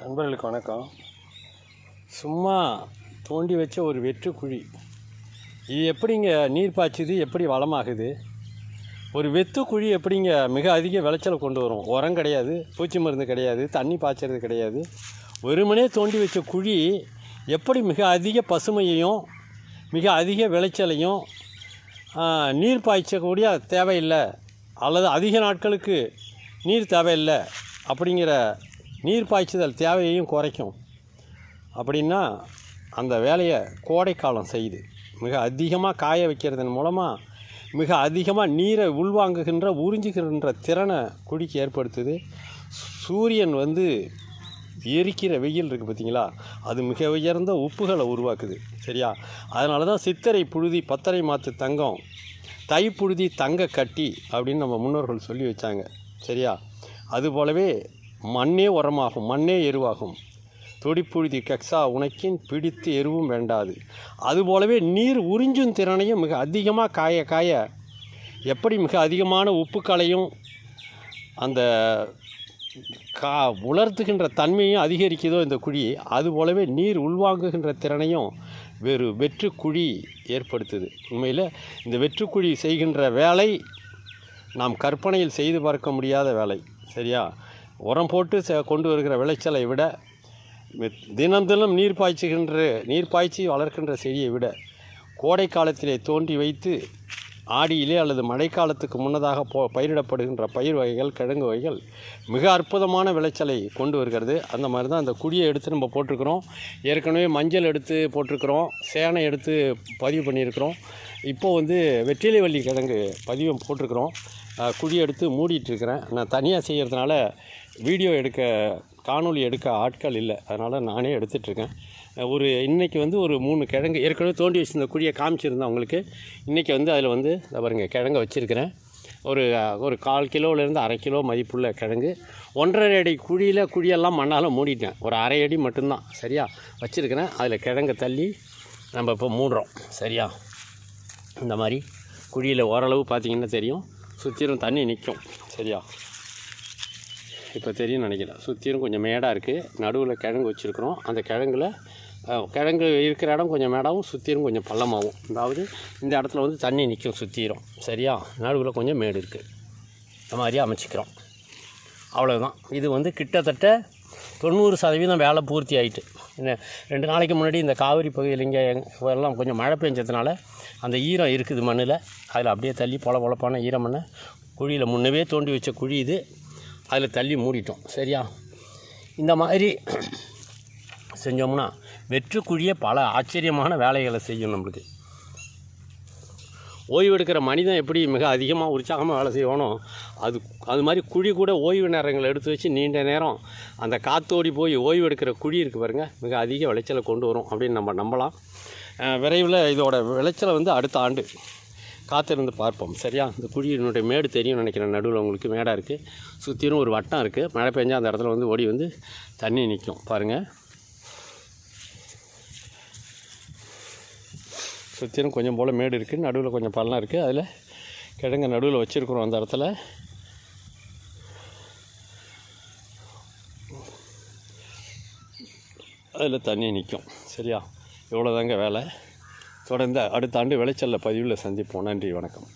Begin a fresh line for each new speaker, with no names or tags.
நண்பர்களுக்கு வணக்கம். சும்மா தோண்டி வச்ச ஒரு வெற்று குழி. இது எப்படிங்க நீர் பாய்ச்சுது? எப்படி வளமாகுது? ஒரு வெத்து குழி எப்படிங்க மிக அதிக விளைச்சலை கொண்டு வரும்? உரம் கிடையாது பூச்சி மருந்து கிடையாது தண்ணி பாய்ச்சறது கிடையாது. வெறுமனே தோண்டி வச்ச குழி எப்படி மிக அதிக பசுமையையும் மிக அதிக விளைச்சலையும் நீர் பாய்ச்சக்கூடிய தேவையில்லை. அல்லது அதிக நாட்களுக்கு நீர் தேவையில்லை அப்படிங்கிற நீர் பாய்ச்சுதல் தேவையையும் குறைக்கும். அப்படின்னா அந்த வேலையை கோடைக்காலம் செய்யுது மிக அதிகமாக காய வைக்கிறதன் மூலமாக மிக அதிகமாக நீரை உள்வாங்குகின்ற உறிஞ்சுகின்ற திறனை குடிக்கு ஏற்படுத்துது. சூரியன் வந்து எரிக்கிற வெயில் இருக்குது பார்த்தீங்களா? அது மிக உயர்ந்த உப்புகளை உருவாக்குது சரியா? அதனால தான் சித்தரை புழுதி பத்தரை மாத்து தங்கம் தை புழுதி தங்க கட்டி அப்படின்னு நம்ம முன்னோர்கள் சொல்லி வச்சாங்க சரியா? அது போலவே மண்ணே உரமாகும் மண்ணே எருவாகும். தொடிப்புழுதி கெக்ஸா உனக்கின் பிடித்து எருவும் வேண்டாது. அதுபோலவே நீர் உறிஞ்சும் திறனையும் மிக அதிகமாக காய காய எப்படி மிக அதிகமான உப்புக்களையும் அந்த கா உலர்த்துகின்ற தன்மையும் அதிகரிக்குதோ இந்த குழி அதுபோலவே நீர் உள்வாங்குகின்ற திறனையும் வேறு வெற்றுக்குழி ஏற்படுத்துது. உண்மையில் இந்த வெற்றுக்குழி செய்கின்ற வேலை நாம் கற்பனையில் செய்து பார்க்க முடியாத வேலை சரியா? உரம் போட்டு கொண்டு வருகிற விளைச்சலை விட தினம் தினம் நீர் பாய்ச்சுகின்ற நீர் பாய்ச்சி வளர்க்கின்ற செடியை விட கோடை காலத்திலே தோண்டி வைத்து ஆடியிலே அல்லது மழைக்காலத்துக்கு முன்னதாக போ பயிரிடப்படுகின்ற பயிர் வகைகள் கிழங்கு வகைகள் மிக அற்புதமான விளைச்சலை கொண்டு வருகிறது. அந்த மாதிரி தான் அந்த குழியை எடுத்து நம்ம போட்டிருக்கிறோம். ஏற்கனவே மஞ்சள் எடுத்து போட்டிருக்கிறோம். சேனை எடுத்து பதிவு பண்ணியிருக்கிறோம். இப்போது வந்து வெற்றிலை வள்ளி கிழங்கு பதிவும் போட்டிருக்கிறோம். குழி எடுத்து மூடிட்டுருக்கிறேன். நான் தனியாக செய்கிறதுனால வீடியோ எடுக்க காணொளி எடுக்க ஆட்கள் இல்லை. அதனால் நானே எடுத்துகிட்ருக்கேன் ஒரு இன்றைக்கி வந்து ஒரு மூணு கிழங்கு ஏற்கனவே தோண்டி வச்சுருந்த குழியை காமிச்சிருந்தேன் உங்களுக்கு. இன்றைக்கி வந்து அதில் வந்து பாருங்க கிழங்க வச்சுருக்கிறேன். ஒரு ஒரு கால் கிலோவிலேருந்து அரை கிலோ மதிப்புள்ள கிழங்கு. ஒன்றரை அடி குழியில் குழியெல்லாம் மண்ணால் மூடிட்டேன். ஒரு அரை அடி மட்டும்தான். சரியா? வச்சுருக்கிறேன். அதில் கிழங்கை தள்ளி நம்ம இப்போ மூடுறோம். சரியா? இந்த மாதிரி குழியில் ஓரளவு பார்த்தீங்கன்னா தெரியும். சுற்றிலும் தண்ணி நிற்கும் சரியா? இப்போ தெரியும் நினைக்கிறேன். சுற்றிலும் கொஞ்சம் மேடாக இருக்குது நடுவில் கிழங்கு வச்சுருக்குறோம். அந்த கிழங்குல கிழங்கு இருக்கிற இடம் கொஞ்சம் மேடாகவும் சுற்றிலும் கொஞ்சம் பள்ளமாகவும் அதாவது இந்த இடத்துல வந்து தண்ணி நிற்கும் சுற்றிரும் சரியா? நடுவில் கொஞ்சம் மேடு இருக்குது இந்த மாதிரி அமைச்சிக்கிறோம். அவ்வளோதான் இது வந்து கிட்டத்தட்ட தொண்ணூறு சதவீதம் வேலை பூர்த்தி ஆயிட்டு. என்ன ரெண்டு நாளைக்கு முன்னாடி இந்த காவிரி பகுதியில் இங்கே எல்லாம் கொஞ்சம் மழை பெஞ்சதுனால அந்த ஈரம் இருக்குது மண்ணில். அதில் அப்படியே தள்ளி பொல பொழப்பான ஈரம் மண்ணை குழியில் முன்னவே தோண்டி வச்ச குழி இது. அதில் தள்ளி மூடிட்டோம். சரியா? இந்த மாதிரி செஞ்சோம்னா வெற்று குழியே பல ஆச்சரியமான வேலைகளை செய்யும் நம்மளுக்கு. ஓய்வெடுக்கிற மனிதன் எப்படி மிக அதிகமாக உற்சாகமாக வேலை செய்வானோ அது அது மாதிரி குழி கூட ஓய்வு நேரங்களை எடுத்து வச்சு நீண்ட நேரம் அந்த காத்தோடி போய் ஓய்வு எடுக்கிற குழி இருக்குது பாருங்கள் மிக அதிக விளைச்சலை கொண்டு வரும் அப்படின்னு நம்ம நம்பலாம். விரைவில் இதோட விளைச்சலை வந்து அடுத்த ஆண்டு காத்திருந்து பார்ப்போம். சரியா? இந்த குழியினுடைய மேடு தெரியும் நினைக்கிறேன் நடுவில் உங்களுக்கு மேடாக இருக்குது சுற்றிலும் ஒரு வட்டம் இருக்குது மழை பெஞ்சால் அந்த இடத்துல வந்து ஓடி வந்து தண்ணி நிற்கும் பாருங்கள் சுற்றிலும் கொஞ்சம் போல் மேடு இருக்குது நடுவில் கொஞ்சம் பள்ளம் இருக்குது அதில் கிழங்கு நடுவில் வச்சுருக்குறோம் அந்த இடத்துல. அதில் தண்ணி நிற்கும் சரியா? இவ்வளோதாங்க வேலை. தொடர்ந்து அடுத்த ஆண்டு விளைச்சலில் பதிவில் சந்திப்போம். நன்றி வணக்கம்.